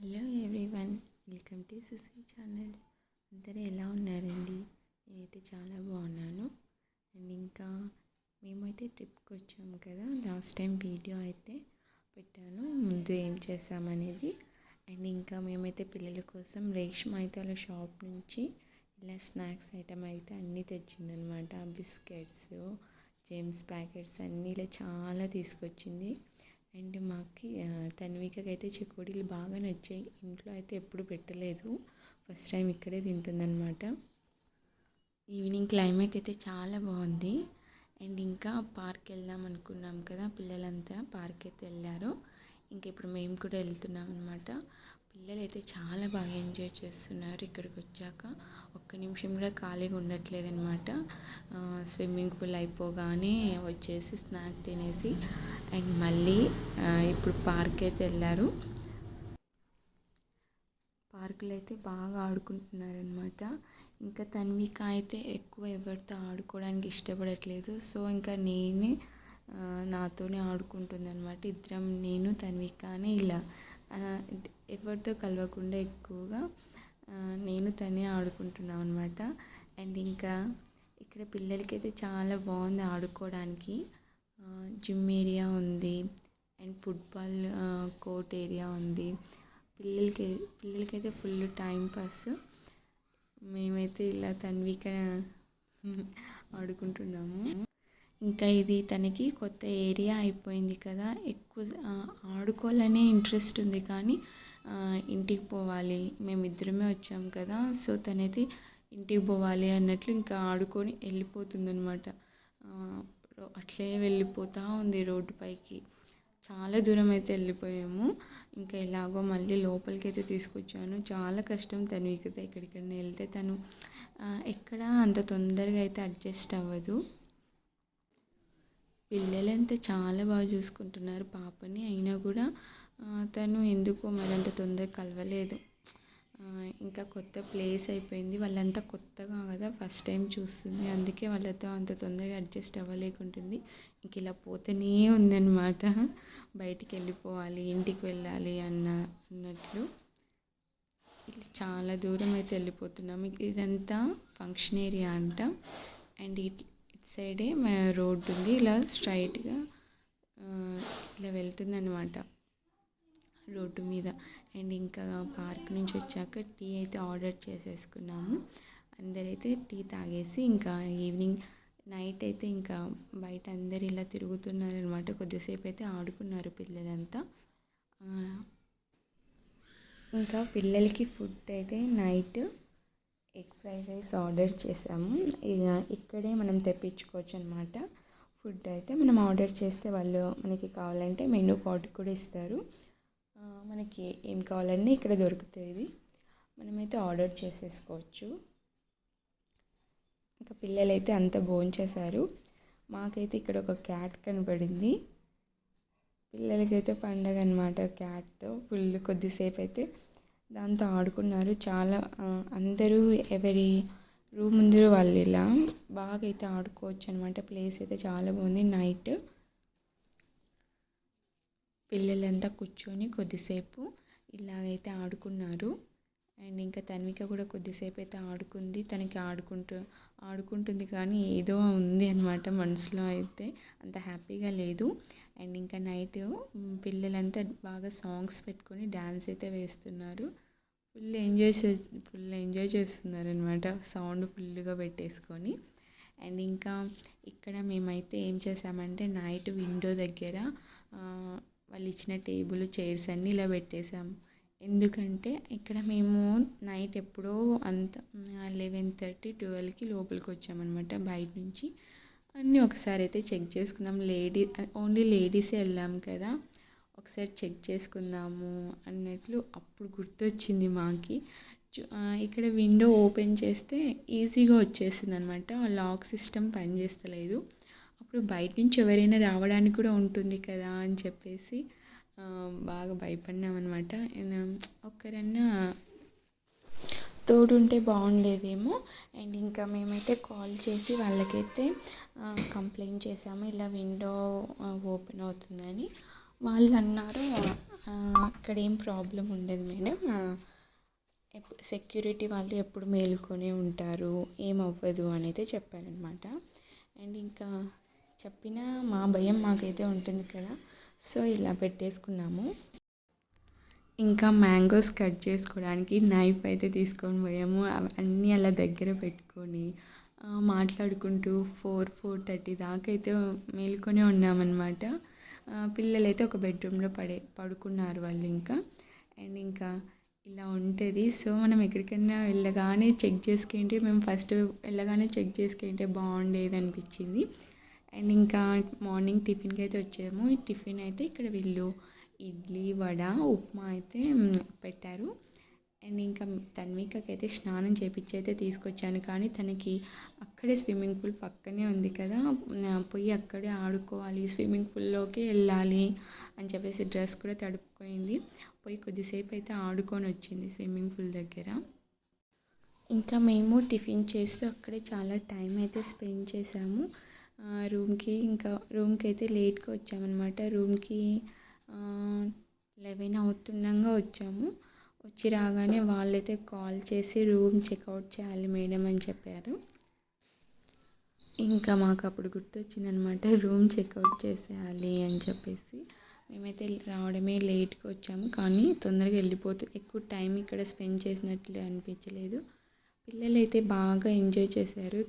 Hello everyone welcome to Sushri channel అందరూ ఎలా ఉన్నారండి? నేనైతే చాలా బాగున్నాను. అండ్ ఇంకా మేమైతే ట్రిప్కి వచ్చాము కదా లాస్ట్ టైం వీడియో అయితే పెట్టాను. ముందు ఏం చేసామనేది అండ్ ఇంకా మేమైతే పిల్లల కోసం రేష్మ అయితే వాళ్ళ షాప్ నుంచి ఇలా స్నాక్స్ ఐటమ్ అయితే అన్నీ తెచ్చిందనమాట బిస్కెట్స్ జేమ్స్ ప్యాకెట్స్ అన్నీ ఇలా చాలా తీసుకొచ్చింది. అండ్ మాకు తన్వికకి అయితే చెకోడీలు బాగా నచ్చాయి. ఇంట్లో అయితే ఎప్పుడు పెట్టలేదు. ఫస్ట్ టైం ఇక్కడే తింటుందన్నమాట. ఈవినింగ్ క్లైమేట్ అయితే చాలా బాగుంది. అండ్ ఇంకా పార్క్ వెళ్దాం అనుకున్నాం కదా పిల్లలంతా. పార్క్ అయితే వెళ్ళారు. ఇంక ఇప్పుడు మేము కూడా వెళ్తున్నాం అనమాట పిల్లలు అయితే చాలా బాగా ఎంజాయ్ చేస్తున్నారు ఇక్కడికి వచ్చాక ఒక్క నిమిషం కూడా ఖాళీగా ఉండట్లేదు అనమాట స్విమ్మింగ్ పూల్ అయిపోగానే వచ్చేసి స్నాక్ తినేసి అండ్ మళ్ళీ ఇప్పుడు పార్క్ అయితే వెళ్ళారు. పార్కులు అయితే బాగా ఆడుకుంటున్నారనమాట ఇంకా తన్విక అయితే ఎక్కువ ఎవరితో ఆడుకోవడానికి ఇష్టపడట్లేదు. సో ఇంకా నేనే నాతోనే ఆడుకుంటుంది అనమాట ఇద్దరం నేను తన్విక అని ఇలా. ఎవరితో కలవకుండా ఎక్కువగా నేను తనే ఆడుకుంటున్నాం అనమాట అండ్ ఇంకా ఇక్కడ పిల్లలకైతే చాలా బాగుంది ఆడుకోవడానికి. జిమ్ ఏరియా ఉంది. అండ్ ఫుట్బాల్ కోర్ట్ ఏరియా ఉంది. పిల్లలకి పిల్లలకైతే ఫుల్ టైం పాస్ మేమైతే ఇలా తన్విక ఆడుకుంటున్నాము. ఇంకా ఇది తనకి కొత్త ఏరియా అయిపోయింది కదా. ఎక్కువ ఆడుకోవాలనే ఇంట్రెస్ట్ ఉంది కానీ ఇంటికి పోవాలి. మేము ఇద్దరమే వచ్చాం కదా. సో తనైతే ఇంటికి పోవాలి అన్నట్లు ఇంకా ఆడుకొని వెళ్ళిపోతుంది అనమాట అట్లే వెళ్ళిపోతూ ఉంది రోడ్డు పైకి. చాలా దూరం అయితే వెళ్ళిపోయాము. ఇంకా ఎలాగో మళ్ళీ లోపలికి అయితే తీసుకొచ్చాను. చాలా కష్టం తను ఎక్కడికైనా వెళ్తే తను ఎక్కడ అంత తొందరగా అయితే అడ్జస్ట్ అవ్వదు. పిల్లలంతా చాలా బాగా చూసుకుంటున్నారు పాపని. అయినా కూడా తను ఎందుకో మరంత తొందరగా కలవలేదు. ఇంకా కొత్త ప్లేస్ అయిపోయింది. వాళ్ళంతా కొత్తగా కదా ఫస్ట్ టైం చూస్తుంది. అందుకే వాళ్ళతో అంత తొందరగా అడ్జస్ట్ అవ్వలేకుంటుంది. ఇంక ఇలా పోతేనే ఉందన్నమాట. బయటికి వెళ్ళిపోవాలి ఇంటికి వెళ్ళాలి అన్న అన్నట్లు. ఇట్లా చాలా దూరం అయితే వెళ్ళిపోతున్నాం. ఇదంతా ఫంక్షన్ ఏరియా అంట. అండ్ ఇట్లా సైడే రోడ్డు ఉంది. ఇలా స్ట్రైట్గా ఇలా వెళ్తుందన్నమాట రోడ్డు మీద. అండ్ ఇంకా పార్క్ నుంచి వచ్చాక టీ అయితే ఆర్డర్ చేసేసుకున్నాము. అందరైతే టీ తాగేసి ఇంకా ఈవినింగ్ నైట్ అయితే ఇంకా బయట అందరు ఇలా తిరుగుతున్నారనమాట కొద్దిసేపు అయితే ఆడుకున్నారు పిల్లలంతా. ఇంకా పిల్లలకి ఫుడ్ అయితే night egg fried rice order చేసాము ఇక్కడే మనం తెప్పించుకోవచ్చు అనమాట ఫుడ్ అయితే మనం ఆర్డర్ చేస్తే వాళ్ళు మనకి కావాలంటే మెనూ కార్డ్ కూడా ఇస్తారు. మనకి ఏం కావాలన్నీ ఇక్కడ దొరుకుతుంది. మనమైతే ఆర్డర్ చేసేసుకోవచ్చు. ఇంకా పిల్లలైతే అంత భోంచేశారు. మాకైతే ఇక్కడ ఒక క్యాట్ కనపడింది పిల్లలకైతే పండగ అనమాట క్యాట్తో. ఫుల్ కొద్దిసేపు అయితే దాంతో ఆడుకున్నారు. చాలా అందరూ ఎవరి రూమ్ ముందు వాళ్ళు ఇలా బాగా అయితే ఆడుకోవచ్చు అనమాట ప్లేస్ అయితే చాలా బాగుంది. నైట్ పిల్లలంతా కూర్చొని కొద్దిసేపు ఇలాగైతే ఆడుకున్నారు. అండ్ ఇంకా తన్విక కూడా కొద్దిసేపు అయితే ఆడుకుంది. తనకి ఆడుకుంటూ ఆడుకుంటుంది కానీ ఏదో ఉంది అనమాట మనసులో అయితే. అంత హ్యాపీగా లేదు. అండ్ ఇంకా నైట్ పిల్లలంతా బాగా సాంగ్స్ పెట్టుకొని డ్యాన్స్ అయితే వేస్తున్నారు. ఫుల్ ఎంజాయ్ చే ఫుల్ ఎంజాయ్ చేస్తున్నారు అనమాట సౌండ్ ఫుల్గా పెట్టేసుకొని. అండ్ ఇంకా ఇక్కడ మేమైతే ఏం చేసామంటే నైట్ విండో దగ్గర వాళ్ళు ఇచ్చిన టేబుల్ చైర్స్ అన్నీ ఇలా పెట్టేసాము ఎందుకంటే ఇక్కడ మేము నైట్ ఎప్పుడో అంత లెవెన్ థర్టీ ట్వెల్వ్కి లోపలికి వచ్చామన్నమాట బయట నుంచి. అన్నీ ఒకసారి అయితే చెక్ చేసుకుందాం. లేడీ ఓన్లీ లేడీసే వెళ్ళాం కదా. ఒకసారి చెక్ చేసుకుందాము అన్నట్లు అప్పుడు గుర్తొచ్చింది మాకి. ఇక్కడ విండో ఓపెన్ చేస్తే ఈజీగా వచ్చేస్తుంది అనమాట లాక్ సిస్టమ్ పనిచేస్తలేదు. అప్పుడు బయట నుంచి ఎవరైనా రావడానికి కూడా ఉంటుంది కదా అని చెప్పేసి బాగా భయపడినాం అనమాట ఒక్కరన్నా తోడుంటే బాగుండేదేమో. అండ్ ఇంకా మేమైతే కాల్ చేసి వాళ్ళకైతే కంప్లైంట్ చేసాము ఇలా విండో ఓపెన్ అవుతుందని. వాళ్ళు అన్నారు అక్కడ ఏం ప్రాబ్లం ఉండదు మేడం. సెక్యూరిటీ వాళ్ళు ఎప్పుడు మేలుకొనే ఉంటారు. ఏం అవ్వదు చెప్పారనమాట అండ్ ఇంకా చెప్పిన మా భయం మాకైతే ఉంటుంది కదా. సో ఇలా పెట్టేసుకున్నాము. ఇంకా మ్యాంగోస్ కట్ చేసుకోవడానికి నైఫ్ అయితే తీసుకొని పోయాము. అవన్నీ అన్నీ అలా దగ్గర పెట్టుకొని మాట్లాడుకుంటూ ఫోర్ ఫోర్ థర్టీ దాకా అయితే మేల్కొనే ఉన్నామన్నమాట. పిల్లలైతే ఒక బెడ్రూమ్లో పడే పడుకున్నారు వాళ్ళు ఇంకా. అండ్ ఇంకా ఇలా ఉంటుంది. సో మనం ఎక్కడికైనా వెళ్ళగానే చెక్ చేసుకుంటే మేము ఫస్ట్ వెళ్ళగానే చెక్ చేసుకుంటే బాగుండేది అనిపించింది. అండ్ ఇంకా మార్నింగ్ టిఫిన్కి అయితే వచ్చాము. ఈ టిఫిన్ అయితే ఇక్కడ వీళ్ళు ఇడ్లీ వడ ఉప్మా అయితే పెట్టారు. అండ్ ఇంకా తన్వికకి అయితే స్నానం చేపించి అయితే తీసుకొచ్చాను. కానీ తనకి అక్కడే స్విమ్మింగ్ పూల్ పక్కనే ఉంది కదా. పోయి అక్కడే ఆడుకోవాలి స్విమ్మింగ్ పూల్లోకి వెళ్ళాలి అని చెప్పేసి డ్రెస్ కూడా తడుపుకోయింది పోయి కొద్దిసేపు అయితే ఆడుకొని వచ్చింది స్విమ్మింగ్ పూల్ దగ్గర. ఇంకా మేము టిఫిన్ చేస్తూ అక్కడే చాలా టైం అయితే స్పెండ్ చేసాము రూమ్కి ఇంకా రూమ్కి అయితే లేట్గా వచ్చామన్నమాట. రూమ్కి లెవెన్ అవుతుండగా వచ్చాము. వచ్చి రాగానే వాళ్ళైతే కాల్ చేసి రూమ్ చెక్అవుట్ చేయాలి మేడం అని చెప్పారు. ఇంకా మాకు అప్పుడు గుర్తొచ్చిందనమాట రూమ్ చెక్అవుట్ చేసేయాలి అని చెప్పేసి. మేమైతే రావడమే లేట్గా వచ్చాము కానీ తొందరగా వెళ్ళిపోతూ ఎక్కువ టైం ఇక్కడ స్పెండ్ చేసినట్లు అనిపించలేదు. పిల్లలు అయితే బాగా ఎంజాయ్ చేశారు.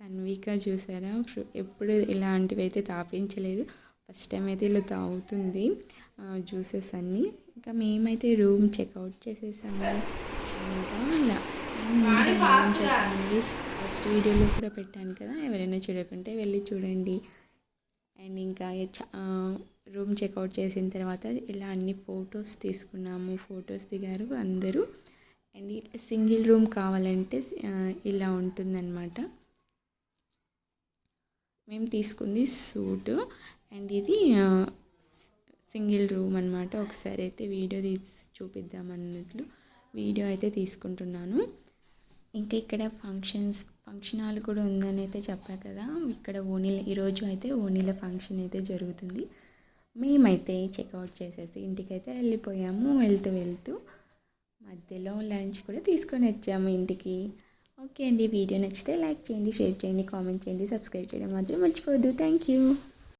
తన్విక చూసారా? ఎప్పుడు ఇలాంటివి అయితే తాపించలేదు. ఫస్ట్ టైం అయితే ఇలా తాగుతుంది. జ్యూసెస్ అన్నీ. ఇంకా మేమైతే రూమ్ చెక్అవుట్ చేసేసాము. ఇంకా ఇలా ఇంకా ఏం చేసామనేది ఫస్ట్ వీడియోలో కూడా పెట్టాను కదా. ఎవరైనా చూడకుంటే వెళ్ళి చూడండి. అండ్ ఇంకా రూమ్ చెక్అవుట్ చేసిన తర్వాత ఇలా అన్ని ఫొటోస్ తీసుకున్నాము. ఫొటోస్ దిగారు అందరూ. అండ్ సింగిల్ రూమ్ కావాలంటే ఇలా ఉంటుందన్నమాట. మేము తీసుకుంది సూట్. అండ్ ఇది సింగిల్ రూమ్ అనమాట ఒకసారి అయితే వీడియో తీసి చూపిద్దాం అన్నట్లు వీడియో అయితే తీసుకుంటున్నాను. ఇంకా ఇక్కడ ఫంక్షన్స్ ఫంక్షన్ హాల్ కూడా ఉందని అయితే చెప్పా కదా. ఇక్కడ ఓనీల ఈరోజు అయితే ఓనీల ఫంక్షన్ అయితే జరుగుతుంది. మేమైతే చెక్అవుట్ చేసేసి ఇంటికైతే వెళ్ళిపోయాము వెళ్తూ వెళ్తూ మధ్యలో లంచ్ కూడా తీసుకొని వచ్చాము ఇంటికి. ఓకే అండి. వీడియో నచ్చితే లైక్ చేయండి షేర్ చేయండి కామెంట్ చేయండి సబ్స్క్రైబ్ చేయడం మాత్రం మర్చిపోవద్దు. Thank you.